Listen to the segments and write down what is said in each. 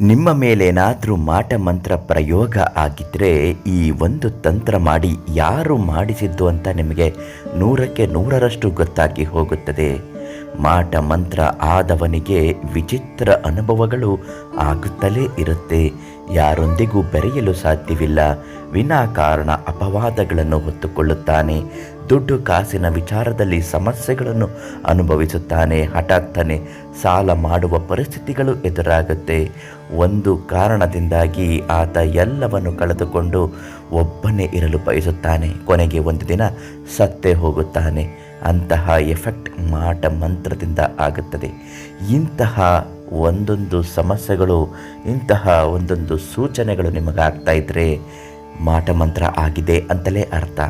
ನಿಮ್ಮ ಮೇಲೇನಾದರೂ ಮಾಟ ಮಂತ್ರ ಪ್ರಯೋಗ ಆಗಿದ್ದರೆ ಈ ಒಂದು ತಂತ್ರ ಮಾಡಿ ಯಾರು ಮಾಡಿಸಿದ್ದು ಅಂತ ನಿಮಗೆ ನೂರಕ್ಕೆ ನೂರರಷ್ಟು ಗೊತ್ತಾಗಿ ಹೋಗುತ್ತದೆ. ಮಾಟ ಮಂತ್ರ ಆದವನಿಗೆ ವಿಚಿತ್ರ ಅನುಭವಗಳು ಆಗುತ್ತಲೇ ಇರುತ್ತೆ. ಯಾರೊಂದಿಗೂ ಬೆರೆಯಲು ಸಾಧ್ಯವಿಲ್ಲ. ವಿನಾಕಾರಣ ಅಪವಾದಗಳನ್ನು ಹೊತ್ತುಕೊಳ್ಳುತ್ತಾನೆ. ದುಡ್ಡು ಕಾಸಿನ ವಿಚಾರದಲ್ಲಿ ಸಮಸ್ಯೆಗಳನ್ನು ಅನುಭವಿಸುತ್ತಾನೆ. ಹಠಾತ್ತನೆ ಸಾಲ ಮಾಡುವ ಪರಿಸ್ಥಿತಿಗಳು ಎದುರಾಗುತ್ತೆ. ಒಂದು ಕಾರಣದಿಂದಾಗಿ ಆತ ಎಲ್ಲವನ್ನು ಕಳೆದುಕೊಂಡು ಒಬ್ಬನೇ ಇರಲು ಬಯಸುತ್ತಾನೆ. ಕೊನೆಗೆ ಒಂದು ದಿನ ಸತ್ತೇ ಹೋಗುತ್ತಾನೆ. ಅಂತಹ ಎಫೆಕ್ಟ್ ಮಾಟ ಮಂತ್ರದಿಂದ ಆಗುತ್ತದೆ. ಇಂತಹ ಒಂದೊಂದು ಸಮಸ್ಯೆಗಳು, ಇಂತಹ ಒಂದೊಂದು ಸೂಚನೆಗಳು ನಿಮಗಾಗ್ತಾ ಇದ್ದರೆ ಮಾಟ ಮಂತ್ರ ಆಗಿದೆ ಅಂತಲೇ ಅರ್ಥ.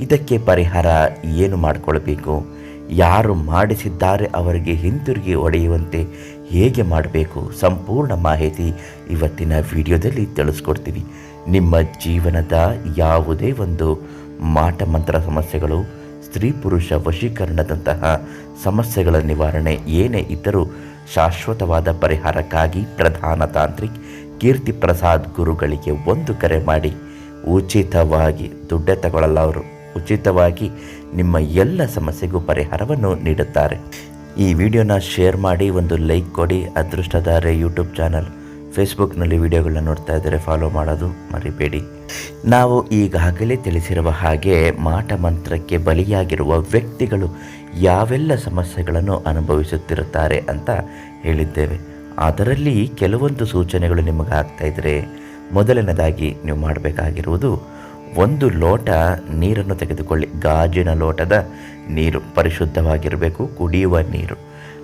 ಇದಕ್ಕೆ ಪರಿಹಾರ ಏನು ಮಾಡಿಕೊಳ್ಬೇಕು? ಯಾರು ಮಾಡಿಸಿದ್ದಾರೆ ಅವರಿಗೆ ಹಿಂತಿರುಗಿ ಒಡೆಯುವಂತೆ ಹೇಗೆ ಮಾಡಬೇಕು? ಸಂಪೂರ್ಣ ಮಾಹಿತಿ ಇವತ್ತಿನ ವಿಡಿಯೋದಲ್ಲಿ ತಿಳಿಸ್ಕೊಡ್ತೀವಿ. ನಿಮ್ಮ ಜೀವನದ ಯಾವುದೇ ಒಂದು ಮಾಟ ಮಂತ್ರ ಸಮಸ್ಯೆಗಳು ಸ್ತ್ರೀ ಪುರುಷ ವಶೀಕರಣದಂತಹ ಸಮಸ್ಯೆಗಳ ನಿವಾರಣೆ ಏನೇ ಇದ್ದರೂ ಶಾಶ್ವತವಾದ ಪರಿಹಾರಕ್ಕಾಗಿ ಪ್ರಧಾನ ತಾಂತ್ರಿಕ್ ಕೀರ್ತಿ ಪ್ರಸಾದ್ ಗುರುಗಳಿಗೆ ಒಂದು ಕರೆ ಮಾಡಿ, ಉಚಿತವಾಗಿ ದುಡ್ಡೆ ತಗೊಳ್ಳಲ್ಲ ಅವರು. ಉಚಿತವಾಗಿ ನಿಮ್ಮ ಎಲ್ಲ ಸಮಸ್ಯೆಗೂ ಪರಿಹಾರವನ್ನು ನೀಡುತ್ತಾರೆ. ಈ ವಿಡಿಯೋನ ಶೇರ್ ಮಾಡಿ, ಒಂದು ಲೈಕ್ ಕೊಡಿ ಅದೃಷ್ಟಧಾರೆ ಯೂಟ್ಯೂಬ್ ಚಾನಲ್. ಫೇಸ್ಬುಕ್ನಲ್ಲಿ ವಿಡಿಯೋಗಳನ್ನ ನೋಡ್ತಾ ಇದ್ದರೆ ಫಾಲೋ ಮಾಡೋದು ಮರಿಬೇಡಿ. ನಾವು ಈಗಾಗಲೇ ತಿಳಿಸಿರುವ ಹಾಗೆ ಮಾಟ ಮಂತ್ರಕ್ಕೆ ಬಲಿಯಾಗಿರುವ ವ್ಯಕ್ತಿಗಳು ಯಾವೆಲ್ಲ ಸಮಸ್ಯೆಗಳನ್ನು ಅನುಭವಿಸುತ್ತಿರುತ್ತಾರೆ ಅಂತ ಹೇಳಿದ್ದೇವೆ. ಅದರಲ್ಲಿ ಕೆಲವೊಂದು ಸೂಚನೆಗಳು ನಿಮಗೆ ಆಗ್ತಾ ಇದ್ದರೆ ಮೊದಲನೇದಾಗಿ ನೀವು ಮಾಡಬೇಕಾಗಿರುವುದು ಒಂದು ಲೋಟ ನೀರನ್ನು ತೆಗೆದುಕೊಳ್ಳಿ. ಗಾಜಿನ ಲೋಟದ ನೀರು ಪರಿಶುದ್ಧವಾಗಿರಬೇಕು, ಕುಡಿಯುವ ನೀರು.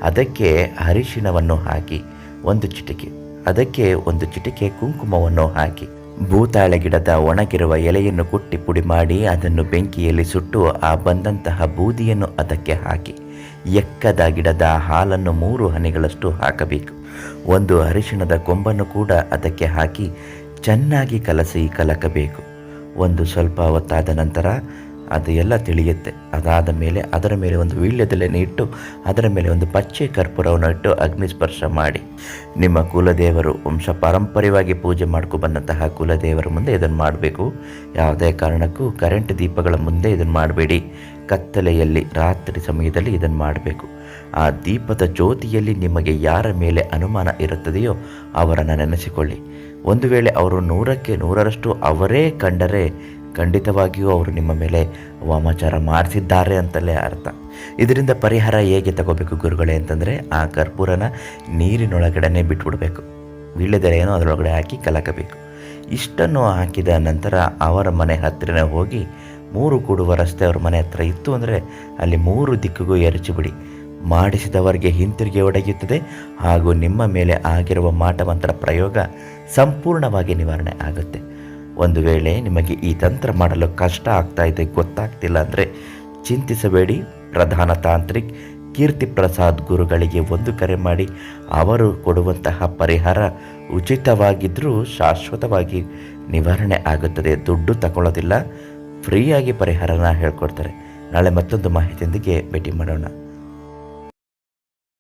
ಅದಕ್ಕೆ ಅರಿಶಿಣವನ್ನು ಹಾಕಿ ಒಂದು ಚಿಟಿಕೆ. ಅದಕ್ಕೆ ಒಂದು ಚಿಟಿಕೆ ಕುಂಕುಮವನ್ನು ಹಾಕಿ, ಭೂತಾಳೆ ಗಿಡದ ಒಣಗಿರುವ ಎಲೆಯನ್ನು ಕುಟ್ಟಿ ಪುಡಿ ಮಾಡಿ ಅದನ್ನು ಬೆಂಕಿಯಲ್ಲಿ ಸುಟ್ಟು ಆ ಬಂದಂತಹ ಬೂದಿಯನ್ನು ಅದಕ್ಕೆ ಹಾಕಿ, ಎಕ್ಕದ ಗಿಡದ ಹಾಲನ್ನು ಮೂರು ಹನಿಗಳಷ್ಟು ಹಾಕಬೇಕು. ಒಂದು ಅರಿಶಿಣದ ಕೊಂಬನ್ನು ಕೂಡ ಅದಕ್ಕೆ ಹಾಕಿ ಚೆನ್ನಾಗಿ ಕಲಸಿ ಕಲಕಬೇಕು. ಒಂದು ಸ್ವಲ್ಪ ಹೊತ್ತಾದ ನಂತರ ಅದು ಎಲ್ಲ ತಿಳಿಯುತ್ತೆ. ಅದಾದ ಮೇಲೆ ಅದರ ಮೇಲೆ ಒಂದು ವೀಳ್ಯದೆಲೆಯನ್ನು ಇಟ್ಟು, ಅದರ ಮೇಲೆ ಒಂದು ಪಚ್ಚೆ ಕರ್ಪೂರವನ್ನು ಇಟ್ಟು ಅಗ್ನಿ ಸ್ಪರ್ಶ ಮಾಡಿ. ನಿಮ್ಮ ಕುಲದೇವರು ವಂಶ ಪಾರಂಪರ್ಯವಾಗಿ ಪೂಜೆ ಮಾಡ್ಕೊ ಬಂದಂತಹ ಕುಲದೇವರ ಮುಂದೆ ಇದನ್ನು ಮಾಡಬೇಕು. ಯಾವುದೇ ಕಾರಣಕ್ಕೂ ಕರೆಂಟ್ ದೀಪಗಳ ಮುಂದೆ ಇದನ್ನು ಮಾಡಬೇಡಿ. ಕತ್ತಲೆಯಲ್ಲಿ, ರಾತ್ರಿ ಸಮಯದಲ್ಲಿ ಇದನ್ನು ಮಾಡಬೇಕು. ಆ ದೀಪದ ಜ್ಯೋತಿಯಲ್ಲಿ ನಿಮಗೆ ಯಾರ ಮೇಲೆ ಅನುಮಾನ ಇರುತ್ತದೆಯೋ ಅವರನ್ನು ನೆನೆಸಿಕೊಳ್ಳಿ. ಒಂದು ವೇಳೆ ಅವರು ನೂರಕ್ಕೆ ನೂರರಷ್ಟು ಅವರೇ ಕಂಡರೆ ಖಂಡಿತವಾಗಿಯೂ ಅವರು ನಿಮ್ಮ ಮೇಲೆ ವಾಮಾಚಾರ ಮಾಡಿಸಿದ್ದಾರೆ ಅಂತಲೇ ಅರ್ಥ. ಇದರಿಂದ ಪರಿಹಾರ ಹೇಗೆ ತಗೋಬೇಕು ಗುರುಗಳೇ ಅಂತಂದರೆ ಆ ಕರ್ಪೂರನ ನೀರಿನೊಳಗಡೆ ಬಿಟ್ಬಿಡಬೇಕು. ವೀಳ್ಯದೆಲೆಯನ್ನು ಅದರೊಳಗಡೆ ಹಾಕಿ ಕಲಕಬೇಕು. ಇಷ್ಟನ್ನು ಹಾಕಿದ ನಂತರ ಅವರ ಮನೆ ಹತ್ತಿರನೇ ಹೋಗಿ ಮೂರು ಕೂಡುವ ರಸ್ತೆ ಅವ್ರ ಮನೆ ಹತ್ರ ಇತ್ತು ಅಂದರೆ ಅಲ್ಲಿ ಮೂರು ದಿಕ್ಕಿಗೂ ಎರಚಿಬಿಡಿ. ಮಾಡಿಸಿದವರಿಗೆ ಹಿಂತಿರುಗಿ ಒಡಗಿಯುತ್ತದೆ ಹಾಗೂ ನಿಮ್ಮ ಮೇಲೆ ಆಗಿರುವ ಮಾಟಮಂತ್ರ ಪ್ರಯೋಗ ಸಂಪೂರ್ಣವಾಗಿ ನಿವಾರಣೆ ಆಗುತ್ತೆ. ಒಂದು ವೇಳೆ ನಿಮಗೆ ಈ ತಂತ್ರ ಮಾಡಲು ಕಷ್ಟ ಆಗ್ತಾ ಇದೆ, ಗೊತ್ತಾಗ್ತಿಲ್ಲ ಅಂದರೆ ಚಿಂತಿಸಬೇಡಿ. ಪ್ರಧಾನ ತಾಂತ್ರಿಕ್ ಕೀರ್ತಿ ಪ್ರಸಾದ್ ಗುರುಗಳಿಗೆ ಒಂದು ಕರೆ ಮಾಡಿ, ಅವರು ಕೊಡುವಂತಹ ಪರಿಹಾರ ಉಚಿತವಾಗಿದ್ದರೂ ಶಾಶ್ವತವಾಗಿ ನಿವಾರಣೆ ಆಗುತ್ತದೆ. ದುಡ್ಡು ತಗೊಳ್ಳೋದಿಲ್ಲ, ಫ್ರೀಯಾಗಿ ಪರಿಹಾರನ ಹೇಳ್ಕೊಡ್ತಾರೆ. ನಾಳೆ ಮತ್ತೊಂದು ಮಾಹಿತಿಯೊಂದಿಗೆ ಭೇಟಿ ಮಾಡೋಣ.